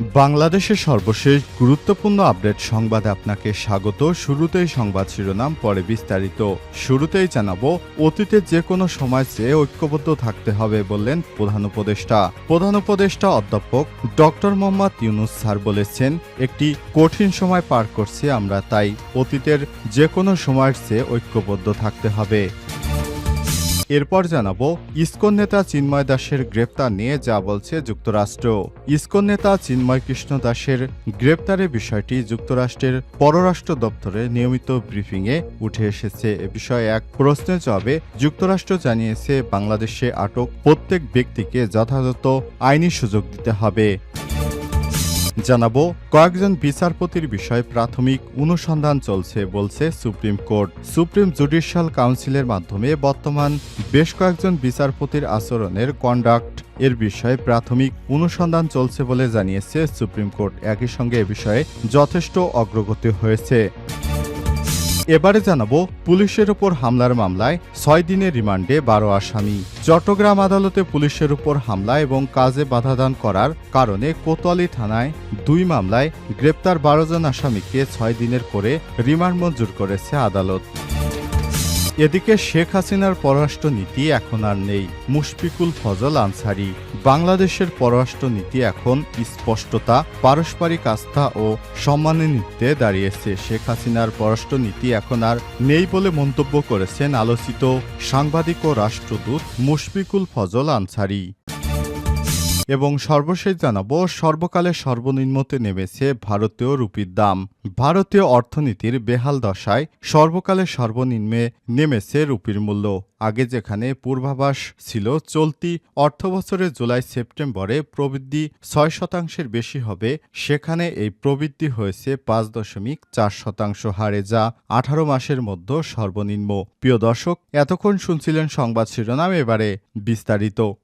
বাংলাদেশের সর্বশেষ গুরুত্বপূর্ণ আপডেট সংবাদে আপনাকে স্বাগত। শুরুতেই সংবাদ শিরোনাম, পরে বিস্তারিত। শুরুতেই জানাব, অতীতে যে কোনো সময় চেয়ে ঐক্যবদ্ধ থাকতে হবে বললেন প্রধান উপদেষ্টা। প্রধান উপদেষ্টা অধ্যাপক ডক্টর মোহাম্মদ ইউনুস স্যার বলেছেন, একটি কঠিন সময় পার করছি আমরা, তাই অতীতের যে কোনো সময়ের চেয়ে ঐক্যবদ্ধ থাকতে হবে। এরপর জানাব, ইসকন নেতা চিন্ময় দাসের গ্রেপ্তার নিয়ে যা বলছে যুক্তরাষ্ট্র। ইসকন নেতা চিন্ময় কৃষ্ণ দাসের গ্রেপ্তারের বিষয়টি যুক্তরাষ্ট্রের পররাষ্ট্র দপ্তরে নিয়মিত ব্রিফিংয়ে উঠে এসেছে। এ বিষয়ে এক প্রশ্নের জবাবে যুক্তরাষ্ট্র জানিয়েছে, বাংলাদেশে আটক প্রত্যেক ব্যক্তিকে যথাযথ আইনি সুযোগ দিতে হবে। জানাব, কয়েকজন বিচারপতির বিষয়ে প্রাথমিক অনুসন্ধান চলছে বলছে সুপ্রিম কোর্ট। সুপ্রিম জুডিশিয়াল কাউন্সিলের মাধ্যমে বর্তমান বেশ কয়েকজন বিচারপতির আচরণের কন্ডাক্ট। এর বিষয়ে প্রাথমিক অনুসন্ধান চলছে বলে জানিয়েছে সুপ্রিম কোর্ট। একই সঙ্গে এ বিষয়ে যথেষ্ট অগ্রগতি হয়েছে। এবারে জানাব পুলিশের উপর হামলার মামলায় ছয় দিনের রিমান্ডে বারো আসামি। চট্টগ্রাম আদালতে পুলিশের উপর হামলা এবং কাজে বাধাদান করার কারণে কোতোয়ালি থানায় দুই মামলায় গ্রেপ্তার বারো জন আসামিকে ছয় দিনের করে রিমান্ড মঞ্জুর করেছে আদালত। এদিকে শেখ হাসিনার পররাষ্ট্র নীতি এখন আর নেই। মুশফিকুল ফজল আনসারি, বাংলাদেশের পররাষ্ট্র নীতি এখন স্পষ্টতা, পারস্পরিক আস্থা ও সম্মানের নীতিতে দাঁড়িয়েছে। শেখ হাসিনার পররাষ্ট্র নীতি এখন আর নেই বলে মন্তব্য করেছেন আলোচিত সাংবাদিক ও রাষ্ট্রদূত মুশফিকুল ফজল আনসারি। এবং সর্বশেষ জানাব, সর্বকালে সর্বনিম্নতে নেমেছে ভারতীয় রুপির দাম। ভারতীয় অর্থনীতির বেহাল দশায় সর্বকালে সর্বনিম্নে নেমেছে রুপির মূল্য। আগে যেখানে পূর্বাভাস ছিল চলতি অর্থবছরের জুলাই সেপ্টেম্বরে প্রবৃদ্ধি ছয় শতাংশের বেশি হবে, সেখানে এই প্রবৃদ্ধি হয়েছে পাঁচ দশমিক চার শতাংশ হারে, যা আঠারো মাসের মধ্যে সর্বনিম্ন। প্রিয় দর্শক, এতক্ষণ শুনছিলেন সংবাদ শিরোনাম, এবারে বিস্তারিত।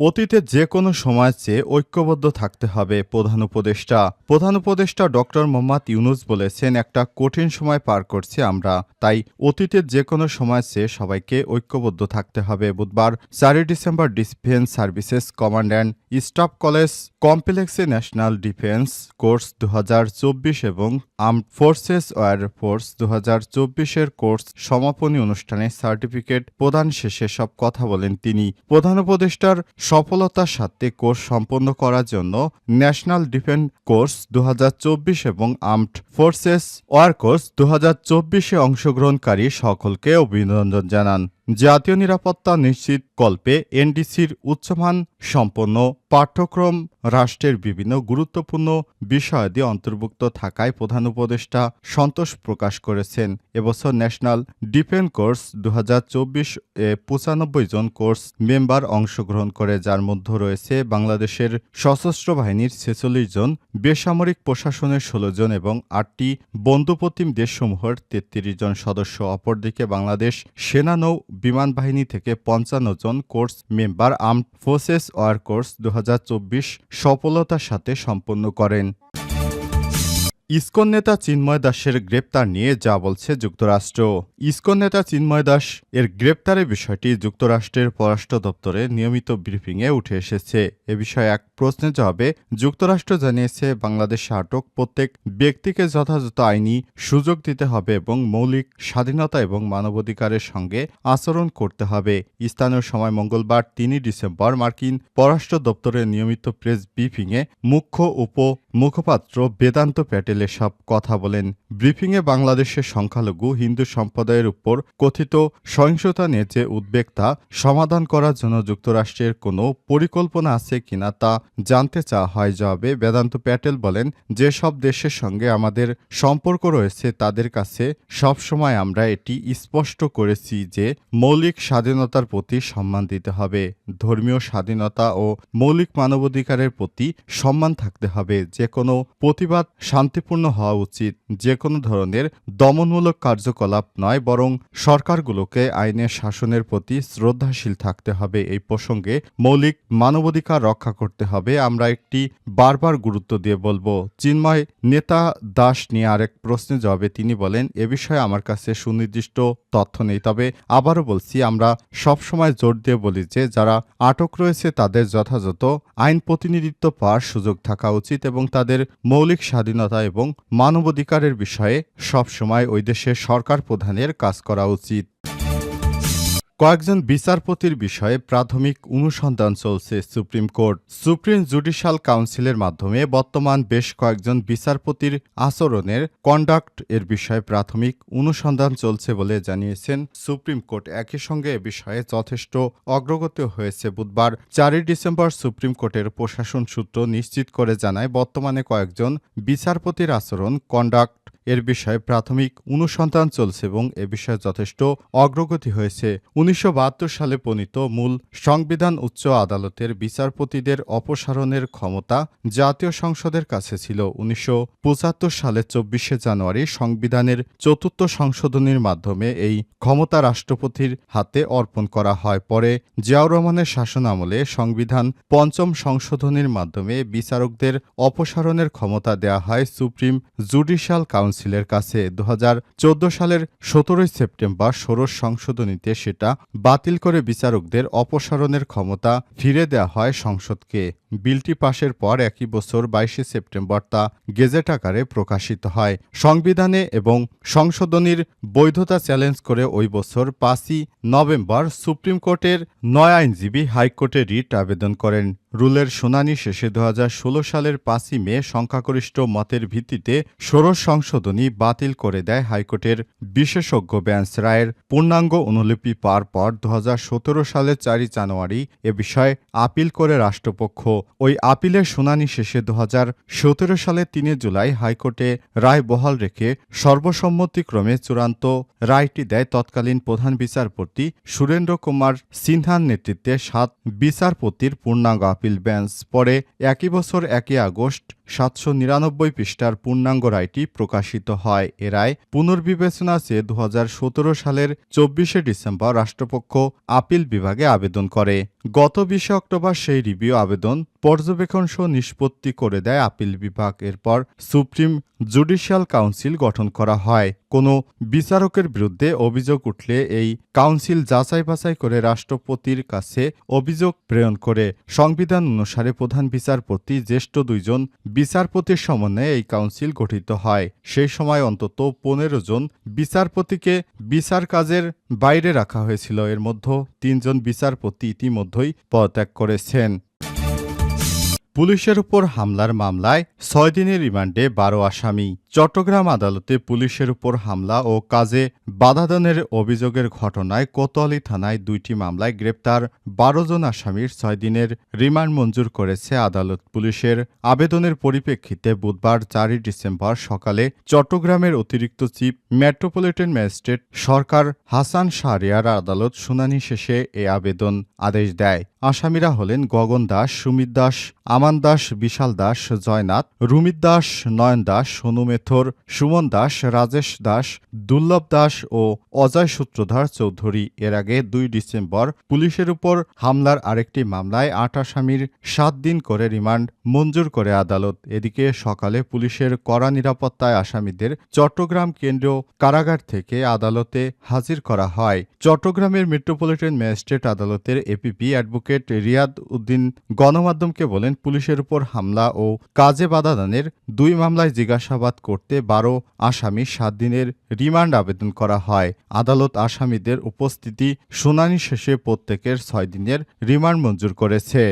অতীতে যে কোনো সময় চেয়ে ঐক্যবদ্ধ থাকতে হবে, প্রধান উপদেষ্টা। প্রধান উপদেষ্টা ডক্টর মোহাম্মদ ইউনুস বলেছেন, একটা কঠিন সময় পার করছি আমরা। তাই অতীতের যে কোনো সময় চেয়ে সবাইকে ঐক্যবদ্ধ থাকতে হবে। বুধবার, চারই December defence services command and staff college কমপ্লেক্সে ন্যাশনাল ডিফেন্স কোর্স দু হাজার চব্বিশ এবং আর্মড ফোর্সেস ওয়ার ফোর্স দু হাজার চব্বিশের কোর্স সমাপনী অনুষ্ঠানে সার্টিফিকেট প্রদান শেষে সব কথা বলেন তিনি। প্রধান উপদেষ্টার সফলতার সাথে কোর্স সম্পন্ন করার জন্য ন্যাশনাল ডিফেন্স কোর্স দু হাজার চব্বিশ এবং আর্মড ফোর্সেস ওয়ার কোর্স দু চব্বিশে অংশগ্রহণকারী সকলকে অভিনন্দন জানান। জাতীয় নিরাপত্তা নিশ্চিত কল্পে এনডিসির উচ্চমান সম্পন্ন পাঠ্যক্রম রাষ্ট্রের বিভিন্ন গুরুত্বপূর্ণ বিষয়াদি অন্তর্ভুক্ত থাকায় প্রধান উপদেষ্টা সন্তোষ প্রকাশ করেছেন। এবছর ন্যাশনাল ডিফেন্স কোর্স দু হাজার চব্বিশ এ পঁচানব্বই জন কোর্স মেম্বার অংশগ্রহণ করে, যার মধ্যে রয়েছে বাংলাদেশের সশস্ত্র বাহিনীর ছেচল্লিশ জন, বেসামরিক প্রশাসনের ষোলো জন এবং আটটি বন্ধুপ্রতিম দেশসমূহের তেত্রিশ জন সদস্য। অপরদিকে বাংলাদেশ সেনা নৌ বিমান বাহিনী থেকে পঞ্চান্ন জন course member armed forces war course দু হাজার সফলতার সাথে সম্পন্ন করেন। ইসকন নেতা চিন্ময় দাসের গ্রেপ্তার নিয়ে যা বলছে যুক্তরাষ্ট্র। ইসকন নেতা চিন্ময় দাস এর গ্রেপ্তারের বিষয়টি যুক্তরাষ্ট্রের পররাষ্ট্র দপ্তরে নিয়মিত ব্রিফিংয়ে উঠে এসেছে। এ বিষয়ে এক প্রশ্নের জবাবে যুক্তরাষ্ট্র জানিয়েছে, বাংলাদেশে আটক প্রত্যেক ব্যক্তিকে যথাযথ আইনি সুযোগ দিতে হবে এবং মৌলিক স্বাধীনতা এবং মানবাধিকারের সঙ্গে আচরণ করতে হবে। স্থানীয় সময় মঙ্গলবার তিনই ডিসেম্বর মার্কিন পররাষ্ট্র দপ্তরের নিয়মিত প্রেস ব্রিফিংয়ে মুখ্য উপ মুখপাত্র বেদান্ত প্যাটেল এসব কথা বলেন। ব্রিফিংয়ে বাংলাদেশের সংখ্যালঘু হিন্দু সম্প্রদায়ের উপর কথিত সহিংসতা নিয়ে যে উদ্বেগ তা সমাধান করার জন্য যুক্তরাষ্ট্রের কোনো পরিকল্পনা আছে কিনা তা জানতে চাওয়া হয় জবাবে বেদান্ত প্যাটেল বলেন, যেসব দেশের সঙ্গে আমাদের সম্পর্ক রয়েছে, তাদের কাছে সবসময় আমরা এটি স্পষ্ট করেছি যে মৌলিক স্বাধীনতার প্রতি সম্মান দিতে হবে। ধর্মীয় স্বাধীনতা ও মৌলিক মানবাধিকারের প্রতি সম্মান থাকতে হবে। যে কোনো প্রতিবাদ শান্তিপূর্ণ হওয়া উচিত। যে কোনো ধরনের দমনমূলক কার্যকলাপ নয়, বরং সরকারগুলোকে আইনের শাসনের প্রতি শ্রদ্ধাশীল থাকতে হবে। এই প্রসঙ্গে মৌলিক মানবাধিকার রক্ষা করতে হবে। আমরা একটি বারবার গুরুত্ব দিয়ে বলব। চিন্ময় নেতা দাস নিয়ে আরেক প্রশ্নের জবাবে তিনি বলেন, এ বিষয়ে আমার কাছে সুনির্দিষ্ট তথ্য নেই। তবে আবারও বলছি, আমরা সবসময় জোর দিয়ে বলি যে, যারা আটক রয়েছে তাদের যথাযথ আইন প্রতিনিধিত্ব পাওয়ার সুযোগ থাকা উচিত এবং তাদের মৌলিক স্বাধীনতা এবং মানবাধিকারের বিষয়ে সবসময় ওই দেশের সরকার প্রধানের কাজ করা উচিত। কয়েকজন বিচারপতির বিষয়ে প্রাথমিক অনুসন্ধান চলছে সুপ্রিম কোর্ট। সুপ্রিম জুডিশিয়াল কাউন্সিলের মাধ্যমে বর্তমান বেশ কয়েকজন বিচারপতির আচরণের কন্ডাক্ট এর বিষয়ে প্রাথমিক অনুসন্ধান চলছে বলে জানিয়েছেন সুপ্রিম কোর্ট। একই সঙ্গে এ বিষয়ে যথেষ্ট অগ্রগতি হয়েছে। বুধবার চারই ডিসেম্বর সুপ্রিম কোর্টের প্রশাসন সূত্র নিশ্চিত করে জানায়, বর্তমানে কয়েকজন বিচারপতির আচরণ কন্ডাক্ট এর বিষয়ে প্রাথমিক অনুসন্ধান চলছে এবং এ বিষয়ে যথেষ্ট অগ্রগতি হয়েছে। উনিশশো বাহাত্তর সালে প্রণীত মূল সংবিধান উচ্চ আদালতের বিচারপতিদের অপসারণের ক্ষমতা জাতীয় সংসদের কাছে ছিল। উনিশশো সালে চব্বিশে জানুয়ারি সংবিধানের চতুর্থ সংশোধনীর মাধ্যমে এই ক্ষমতা রাষ্ট্রপতির হাতে অর্পণ করা হয়। পরে জিয়াউর রহমানের শাসনামলে সংবিধান পঞ্চম সংশোধনীর মাধ্যমে বিচারকদের অপসারণের ক্ষমতা দেয়া হয়। সুপ্রিম জুডিশিয়াল কাউন্সিলের কাছে দু হাজার চৌদ্দ সালের সতেরোই সেপ্টেম্বর ষোড়শ সংশোধনীতে সেটা বাতিল করে বিচারকদের অপসারণের ক্ষমতা ফিরে দেওয়া হয় সংসদকে। বিলটি পাশের পর একই বছর বাইশে সেপ্টেম্বর তা গেজেট আকারে প্রকাশিত হয়। সংবিধানে এবং সংশোধনীর বৈধতা চ্যালেঞ্জ করে ওই বছর পাঁচই নভেম্বর সুপ্রিম কোর্টের নয় আইনজীবী হাইকোর্টে রিট আবেদন করেন। রুলের শুনানি শেষে দু হাজার ষোলো সালের পাঁচই মে সংখ্যাগরিষ্ঠ মতের ভিত্তিতে ষোড়শ সংশোধনী বাতিল করে দেয় হাইকোর্টের বিশেষজ্ঞ বেঞ্চ রায়ের পূর্ণাঙ্গ অনুলিপি পাওয়ার পর দুহাজার সতেরো সালের চারই জানুয়ারি এ বিষয়ে আপিল করে রাষ্ট্রপক্ষ। ওই আপিলের শুনানি শেষে দু সালের তিন জুলাই হাইকোর্টে রায় বহাল রেখে সর্বসম্মতিক্রমে চূড়ান্ত রায়টি দেয় তৎকালীন প্রধান বিচারপতি সুরেন্দ্র কুমার সিনহার নেতৃত্বে সাত বিচারপতির পূর্ণাঙ্গ আপিল বেঞ্চ পরে একই বছর একই আগস্ট সাতশো নিরানব্বই পৃষ্ঠার পূর্ণাঙ্গ রায়টি প্রকাশিত হয়। এ রায় পুনর্বিবেচনা চেয়ে দু হাজার সতেরো সালের চব্বিশে ডিসেম্বর রাষ্ট্রপক্ষ আপিল বিভাগে আবেদন করে। গত বিশে অক্টোবর সেই রিভিউ আবেদন পর্যবেক্ষণ সহ নিষ্পত্তি করে দেয় আপিল বিভাগ। এরপর সুপ্রিম জুডিশিয়াল কাউন্সিল গঠন করা হয়। কোনো বিচারকের বিরুদ্ধে অভিযোগ উঠলে এই কাউন্সিল যাচাই বাছাই করে রাষ্ট্রপতির কাছে অভিযোগ প্রেরণ করে। সংবিধান অনুসারে প্রধান বিচারপতি জ্যেষ্ঠ দুইজন বিচারপতির সমন্বয়ে এই কাউন্সিল গঠিত হয়। সেই সময় অন্তত পনেরো জন বিচারপতিকে বিচার কাজের বাইরে রাখা হয়েছিল। এর মধ্যে তিনজন বিচারপতি ইতিমধ্যেই পদত্যাগ করেছেন। পুলিশের উপর হামলার মামলায় ছয় দিনের রিমান্ডে বারো আসামি। চট্টগ্রাম আদালতে পুলিশের উপর হামলা ও কাজে বাধাদানের অভিযোগের ঘটনায় কোতোয়ালি থানায় দুইটি মামলায় গ্রেপ্তার। বারো জন আসামির ছয় দিনের রিমান্ড মঞ্জুর করেছে আদালত পুলিশের। আবেদনের পরিপ্রেক্ষিতে বুধবার চারই ডিসেম্বর সকালে চট্টগ্রামের অতিরিক্ত chief metropolitan magistrate Sarkar Hasan Shahriar আদালত শুনানি শেষে এ আবেদন আদেশ দেয়। আসামিরা হলেন গগন দাস, সুমিত দাস, আমান দাস, বিশাল দাস, জয়নাথ, রুমিত দাস, নয়ন দাস সোনু মেথর সুমন দাস, রাজেশ দাস, দুর্লভ দাস ও অজয় সূত্রধর চৌধুরী। এর আগে দুই ডিসেম্বর পুলিশের উপর হামলার আরেকটি মামলায় আট আসামির সাত দিন করে রিমান্ড মঞ্জুর করে আদালত। এদিকে সকালে পুলিশের কড়া নিরাপত্তায় আসামিদের চট্টগ্রাম কেন্দ্রীয় কারাগার থেকে আদালতে হাজির করা হয়। চট্টগ্রামের মেট্রোপলিটন ম্যাজিস্ট্রেট আদালতের এপিপি অ্যাডভোকেট রিয়াদ উদ্দিন গণমাধ্যমকে বলেন, পুলিশের উপর হামলা ও কাজে বাধাদানের দুই মামলায় জিজ্ঞাসাবাদ করতে বারো আসামি সাত দিনের রিমান্ড আবেদন করা হয়। আদালত আসামিদের উপস্থিতি শুনানি শেষে প্রত্যেকের ছয় দিনের রিমান্ড মঞ্জুর করেছে।